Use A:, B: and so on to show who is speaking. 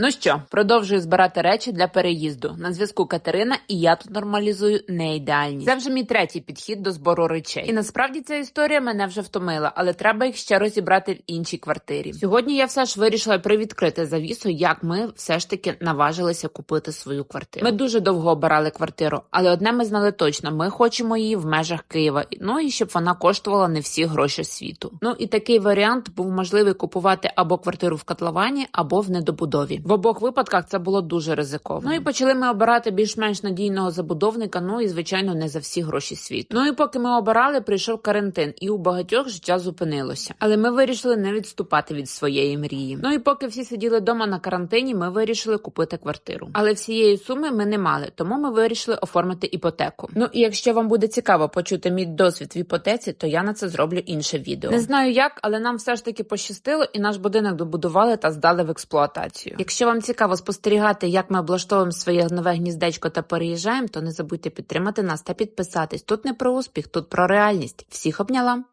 A: Ну що, продовжую збирати речі для переїзду. На зв'язку Катерина, і я тут нормалізую не ідеальність. Це вже мій третій підхід до збору речей. І насправді ця історія мене вже втомила, але треба їх ще розібрати в іншій квартирі. Сьогодні я все ж вирішила привідкрити завісу, як ми все ж таки наважилися купити свою квартиру. Ми дуже довго обирали квартиру, але одне ми знали точно: ми хочемо її в межах Києва. Ну і щоб вона коштувала не всі гроші світу. Ну і такий варіант був можливий купувати або квартиру в котловані, або в недобудові. В обох випадках це було дуже ризиковано. Ну і почали ми обирати більш-менш надійного забудовника. Ну і звичайно, не за всі гроші світу. Ну і поки ми обирали, прийшов карантин, і у багатьох життя зупинилося. Але ми вирішили не відступати від своєї мрії. Ну і поки всі сиділи вдома на карантині, ми вирішили купити квартиру. Але всієї суми ми не мали, тому ми вирішили оформити іпотеку. Ну і якщо вам буде цікаво почути мій досвід в іпотеці, то я на це зроблю інше відео. Не знаю як, але нам все ж таки пощастило, і наш будинок добудували та здали в експлуатацію. Якщо вам цікаво спостерігати, як ми облаштовуємо своє нове гніздечко та переїжджаємо, то не забудьте підтримати нас та підписатись. Тут не про успіх, тут про реальність. Всіх обняла.